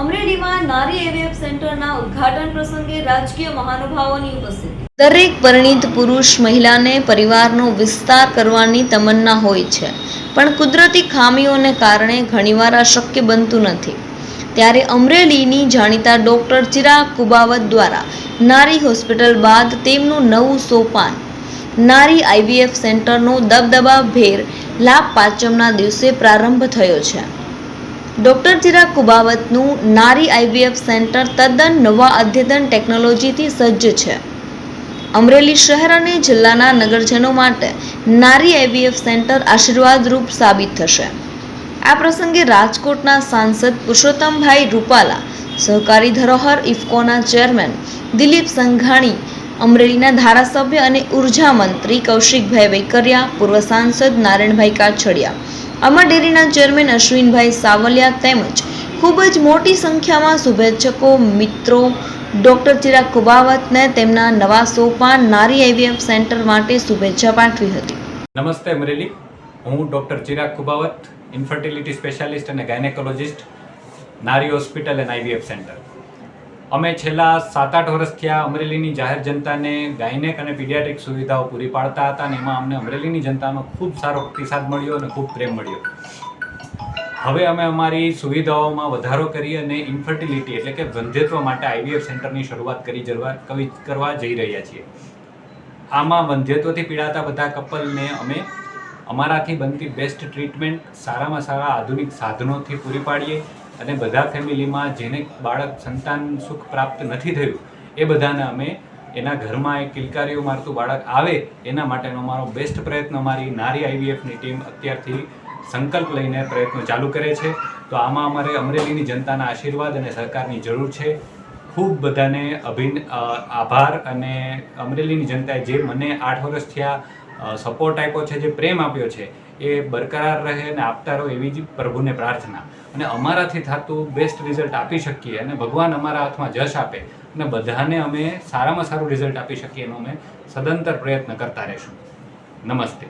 અમરેલીમાં નારી એવીએફ સેન્ટરના ઉદ્ઘાટન પ્રસંગે રાજકીય મહાનુભાવોની ઉપસ્થિતિ. દરેક પરિણીત પુરુષ મહિલાને પરિવારનો વિસ્તાર કરવાની તમન્ના હોય છે, પણ કુદરતી ખામીઓને કારણે ઘણીવાર આ શક્ય બનતું નથી. ત્યારે અમરેલીની જાણીતા ડૉક્ટર ચિરાગ કુબાવત દ્વારા નારી હોસ્પિટલ બાદ તેમનું નવું સોપાન, નારી આઈવીએફ સેન્ટરનો દબદબા ભેર લાભ પાંચમના દિવસે પ્રારંભ થયો છે. ડૉક્ટર ચિરાગ કુબાવતનું નારી આઈવીએફ સેન્ટર તદ્દન નવા અદ્યતન ટેકનોલોજીથી સજ્જ છે. અમરેલી શહેર અને જિલ્લાના નગરજનો માટે નારી આઈવીએફ સેન્ટર આશીર્વાદરૂપ સાબિત થશે. આ પ્રસંગે રાજકોટના સાંસદ પુરુષોત્તમભાઈ રૂપાલા, સહકારી ધરોહર ઇફકોના ચેરમેન દિલીપ સંઘાણી અમરેલીના ધારાસભ્ય અને ઊર્જા મંત્રી કૌશિકભાઈ વૈકરિયા, પૂર્વ સાંસદ નારાયણભાઈ કાછડિયા અમર ડેરીના ચેરમેન અશ્વિનભાઈ સાવલિયા તેમજ ખૂબ જ મોટી સંખ્યામાં શુભેચ્છકો, મિત્રો, ડૉક્ટર ચિરાગ કુબાવતને તેમના નવા સોપાન નારી આઈવીએફ સેન્ટર માટે શુભેચ્છા પાઠવી હતી. નમસ્તે અમરેલી. હું doctor Chirag Kubavat, infertility specialist અને ગાયનેકોલોજિસ્ટ, નારી હોસ્પિટલ એન્ડ આઈવીએફ સેન્ટર. અમે છેલ્લા સાત આઠ વર્ષથી આ અમરેલીની જાહેર જનતાને ગાયનેક અને પીડિયાટ્રિક સુવિધાઓ પૂરી પાડતા હતા અને એમાં અમને અમરેલીની જનતાનો ખૂબ સારો પ્રતિસાદ મળ્યો અને ખૂબ પ્રેમ મળ્યો. હવે અમે અમારી સુવિધાઓમાં વધારો કરી અને ઇન્ફર્ટિલિટી એટલે કે વંધ્યત્વ માટે આઈવીએફ સેન્ટરની શરૂઆત કરી જરવા કવિ કરવા જઈ રહ્યા છીએ. આમાં વંધ્યત્વથી પીડાતા બધા કપલને અમે અમારાથી બનતી બેસ્ટ ટ્રીટમેન્ટ સારામાં સારા આધુનિક સાધનોથી પૂરી પાડીએ. અને બધા ફેમિલીમાં જેને બાળક સંતાન સુખ પ્રાપ્ત નથી થયું, એ બધાને અમે એના ઘરમાં એક કિલકારીઓ મારતું બાળક આવે, એના માટેનો અમારો બેસ્ટ પ્રયત્ન અમારી નારી આઈવીએફની ટીમ અત્યારથી સંકલ્પ લઈને પ્રયત્નો ચાલુ કરે છે. તો આમાં અમારે અમરેલીની જનતાના આશીર્વાદ અને સહકારની જરૂર છે. ખૂબ બધાને અભિન આભાર અને અમરેલીની જનતાએ જે મને આઠ વર્ષ થયા સપોર્ટ આપ્યો છે, જે પ્રેમ આપ્યો છે, એ બરકરાર રહે અને આપતા રહો એવી જ પ્રભુને પ્રાર્થના. અને અમારાથી થતું બેસ્ટ રિઝલ્ટ આપી શકીએ અને ભગવાન અમારા હાથમાં જશ આપે અને બધાને અમે સારામાં સારું રિઝલ્ટ આપી શકીએ એનો અમે સદંતર પ્રયત્ન કરતા રહીશું. નમસ્તે.